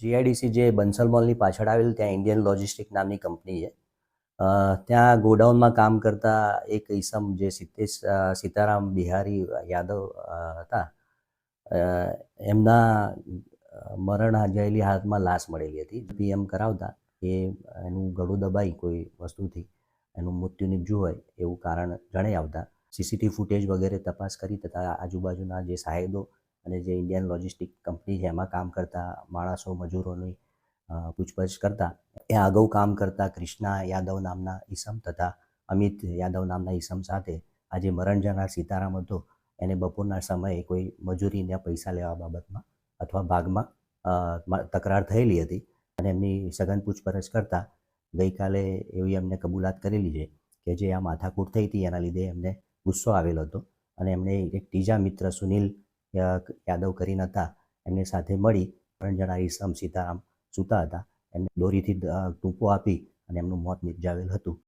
GIDC જે બંસલ મોલની પાછળ આવેલ ત્યાં ઇન્ડિયન લોજિસ્ટિક નામની કંપની છે. ત્યાં ગોડાઉનમાં કામ કરતા એક ઈસમ જે સિત્તેશ સીતારામ બિહારી યાદવ હતા એમના મરણ જયેલી હાલતમાં લાશ મળેલી હતી. પીએમ કરાવતા એ એનું ગળું દબાઈ કોઈ વસ્તુથી, એનું મૃત્યુ નીપજ્યું હોય એવું કારણ જણાઈ આવતા. સીસીટીવી ફૂટેજ વગેરે તપાસ કરી તથા આજુબાજુના જે સાહેબો અને જે ઇન્ડિયન લોજિસ્ટિક કંપની છે, એમાં કામ કરતા માણસો, મજૂરોની પૂછપરછ કરતા, એ અગાઉ કામ કરતા કૃષ્ણા યાદવ નામના ઈસમ તથા અમિત યાદવ નામના ઈસમ સાથે આ જે મરણ જનાર સીતારામ હતો. એને બપોરના સમયે કોઈ મજૂરીને પૈસા લેવા બાબતમાં અથવા ભાગમાં તકરાર થયેલી હતી અને એમની સઘન પૂછપરછ કરતા ગઈકાલે એવી એમને કબૂલાત કરેલી છે કે જે આ માથાકૂટ થઈ હતી, એના લીધે એમને ગુસ્સો આવેલો હતો અને એમણે એક ત્રીજા મિત્ર સુનિલ યાદવ કરીને હતા એમની સાથે મળી ત્રણ જણા ઈસમ સીતારામ સૂતા હતા. એમને દોરીથી ટૂંકો આપી અને એમનું મોત નિપજાવેલ હતું.